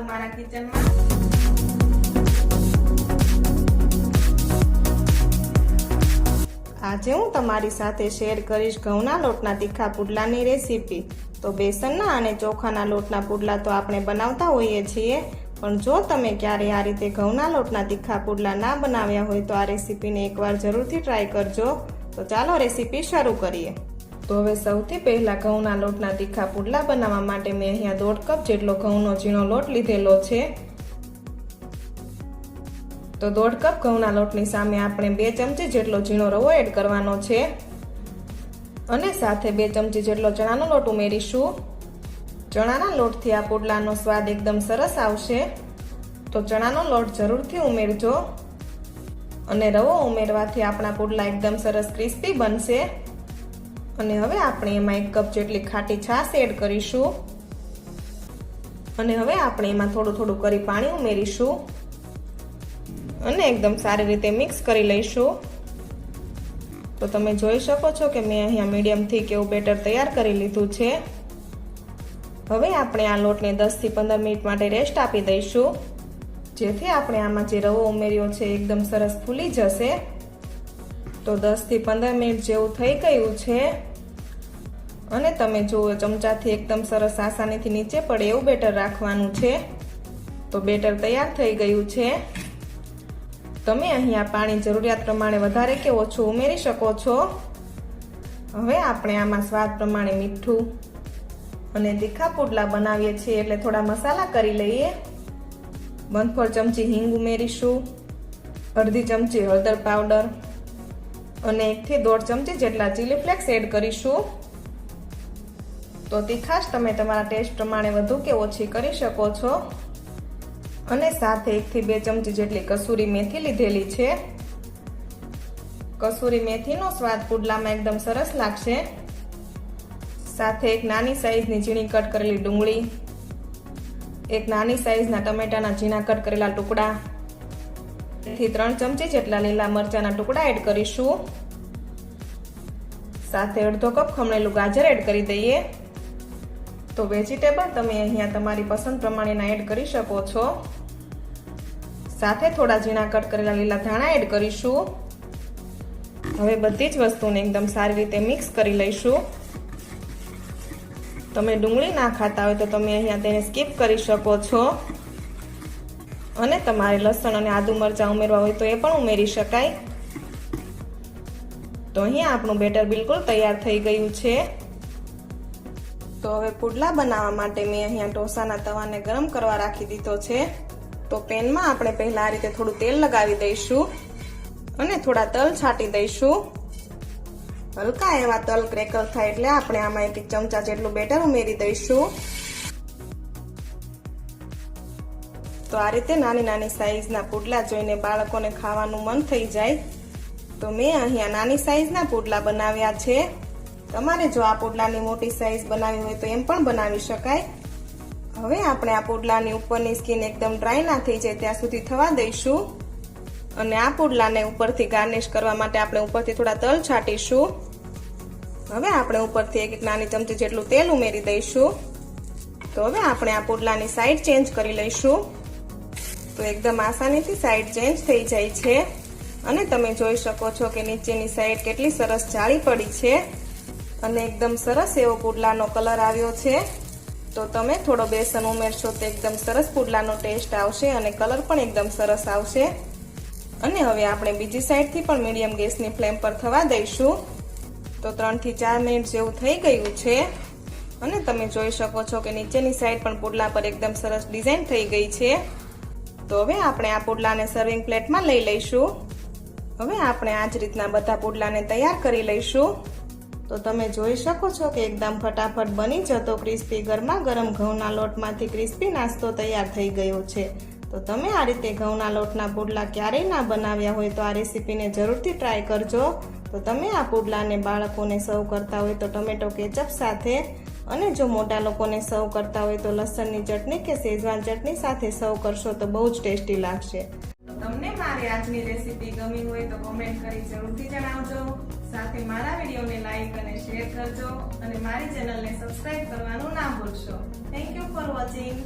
તમારું મારા કિચનમાં. આજે હું તમારી સાથે શેર કરીશ ઘઉંના લોટના તીખા પુડલાની રેસીપી. તો બેસનના અને ચોખાના લોટના પુડલા તો આપણે બનાવતા હોઈએ છીએ, પણ જો તમે ક્યારે આ રીતે ઘઉંના લોટના તીખા પુડલા ના બનાવ્યા હોય તો આ રેસીપીને એકવાર જરૂરથી ટ્રાય કરજો. તો ચાલો રેસીપી શરૂ કરીએ. તો હવે સૌથી પહેલા ઘઉંના લોટના તીખા પુડલા બનાવવા માટે મેં અહીંયા દોઢ કપ જેટલો ઘઉંનો ઝીણો લોટ લીધેલો છે. તો દોઢ કપ ઘઉંના લોટની સામે આપણે બે ચમચી જેટલો ઝીણો રવો એડ કરવાનો છે. અને સાથે બે ચમચી જેટલો ચણાનો લોટ ઉમેરીશું. ચણાના લોટથી આ પુડલાનો સ્વાદ એકદમ સરસ આવશે. તો ચણાનો લોટ જરૂરથી ઉમેરજો. અને રવો ઉમેરવાથી આપણા પુડલા એકદમ સરસ ક્રિસ્પી બનશે. અને હવે આપણે એમાં એક કપ જેટલી ખાટી છાશ એડ કરીશું. અને હવે આપણે એમાં થોડું થોડું કરી પાણી ઉમેરીશું. અને એકદમ સારી રીતે મિક્સ કરી લઈશું. તો તમે જોઈ શકો છો કે મેં અહીંયા મીડિયમથી કેવું બેટર તૈયાર કરી લીધું છે. હવે આપણે આ લોટને દસથી પંદર મિનિટ માટે રેસ્ટ આપી દઈશું. જેથી આપણે આમાં જે રવો ઉમેર્યો છે એકદમ સરસ ફૂલી જશે. તો દસથી પંદર મિનિટ જેવું થઈ ગયું છે. અને તમે જુઓ, ચમચાથી એકદમ સરસ આસાનીથી નીચે પડે એવું બેટર રાખવાનું છે. તો બેટર તૈયાર થઈ ગયું છે. તમે અહીંયા પાણી જરૂરિયાત પ્રમાણે વધારે કે ઓછું ઉમેરી શકો છો. હવે આપણે આમાં સ્વાદ પ્રમાણે મીઠું અને તીખા પુડલા બનાવીએ છીએ એટલે થોડા મસાલા કરી લઈએ. બંધફળ ચમચી હિંગ ઉમેરીશું, અડધી ચમચી હળદર પાવડર અને એકથી દોઢ ચમચી જેટલા ચીલી ફ્લેક્સ એડ કરીશું. તો તીખાશ, તમે તમારા ટેસ્ટ પ્રમાણે વધુ કે ઓછી કરી શકો છો. અને સાથે એકથી બે ચમચી જેટલી કસૂરી મેથી લીધેલી છે. કસૂરી મેથીનો સ્વાદ પુડલામાં એકદમ સરસ લાગશે. સાથે એક નાની સાઈઝની ઝીણી કટ કરેલી ડુંગળી, એક નાની સાઈઝના ટમેટાના ઝીણા કટ કરેલા ટુકડા, થી ત્રણ ચમચી જેટલા લીલા મરચાના ટુકડા એડ કરીશું. સાથે અડધો કપ ખમણેલું ગાજર એડ કરી દઈએ. તો વેજીટેબલ તમે અહીંયા તમારી પસંદ પ્રમાણેના એડ કરી શકો છો. સાથે થોડા ઝીણા કટ કરેલા લીલા ધાણા એડ કરીશું. હવે બધી જ વસ્તુને એકદમ સારી રીતે મિક્સ કરી લઈશું. તમે ડુંગળી ના ખાતા હોય તો તમે અહીંયા તેને સ્કીપ કરી શકો છો. અને તમારે લસણ અને આદુ મરચાં ઉમેરવા હોય તો એ પણ ઉમેરી શકાય. તો અહીંયા આપણું બેટર બિલકુલ તૈયાર થઈ ગયું છે. તો હવે પુડલા બનાવવા માટે મેં અહીંયા ઢોસાના તવાને ગરમ કરવા રાખી દીધો છે. તો પેનમાં આપણે પહેલા આ રીતે થોડું તેલ લગાવી દઈશું અને થોડા તલ છાંટી દઈશું. હલકા એવા તલ ક્રેકલ થાય એટલે આપણે આમાં એક ચમચા જેટલું બેટર ઉમેરી દઈશું. તો આ રીતે નાની નાની સાઈઝના પુડલા જોઈને બાળકોને ખાવાનું મન થઈ જાય. તો મેં અહીંયા નાની સાઈઝના પુડલા બનાવ્યા છે. તમારે જો આ પોડલાની મોટી સાઈઝ બનાવી હોય તો એમ પણ બનાવી શકાય. હવે આપણે આ પોડલાની ઉપરની સ્કીન એકદમ ડ્રાય ના થઈ જાય ત્યાં સુધી થવા દઈશું. અને આ પુડલાને ઉપરથી ગાર્નિશ કરવા માટે આપણે ઉપરથી થોડા તલ છાંટીશું. હવે આપણે ઉપરથી એક નાની ચમચી જેટલું તેલ ઉમેરી દઈશું. તો હવે આપણે આ પુડલાની સાઈડ ચેન્જ કરી લઈશું. તો એકદમ આસાનીથી સાઈડ ચેન્જ થઈ જાય છે. અને તમે જોઈ શકો છો કે નીચેની સાઈડ કેટલી સરસ જાળી પડી છે. અને એકદમ સરસ એવો પુડલાનો કલર આવ્યો છે. તો તમે થોડો બેસન ઉમેરશો તો એકદમ સરસ પુડલાનો ટેસ્ટ આવશે અને કલર પણ એકદમ સરસ આવશે. અને હવે આપણે બીજી સાઈડથી પણ મીડિયમ ગેસની ફ્લેમ પર થવા દઈશું. તો ત્રણથી ચાર મિનિટ જેવું થઈ ગયું છે. અને તમે જોઈ શકો છો કે નીચેની સાઈડ પણ પુડલા પર એકદમ સરસ ડિઝાઇન થઈ ગઈ છે. તો હવે આપણે આ પુડલાને સર્વિંગ પ્લેટમાં લઈ લઈશું. હવે આપણે આ જ રીતના બધા પુડલાને તૈયાર કરી લઈશું. તો તમે જોઈ શકો છો કે એકદમ ફટાફટ બની જતો ક્રિસ્પી ગરમા ગરમ ઘઉંના લોટમાંથી ક્રિસ્પી નાસ્તો તૈયાર થઈ ગયો છે. તો તમે આ રીતે ઘઉંના લોટના પુડલા ક્યારેય ના બનાવ્યા હોય તો આ રેસીપીને જરૂરથી ટ્રાય કરજો. તો તમે આ પુડલાને બાળકોને સર્વ કરતા હોય તો ટમેટો કેચઅપ સાથે અને જો મોટા લોકોને સર્વ કરતા હોય તો લસણની ચટણી કે શેઝવાન ચટણી સાથે સર્વ કરશો તો બહુ જ ટેસ્ટી લાગશે. તમને મારી આજની રેસીપી ગમી હોય તો કોમેન્ટ કરી જરૂરથી જણાવજો. સાથે મારા વિડીયોને લાઈક અને શેર કરજો અને મારી ચેનલને સબસ્ક્રાઇબ કરવાનું ના ભૂલશો. Thank you for watching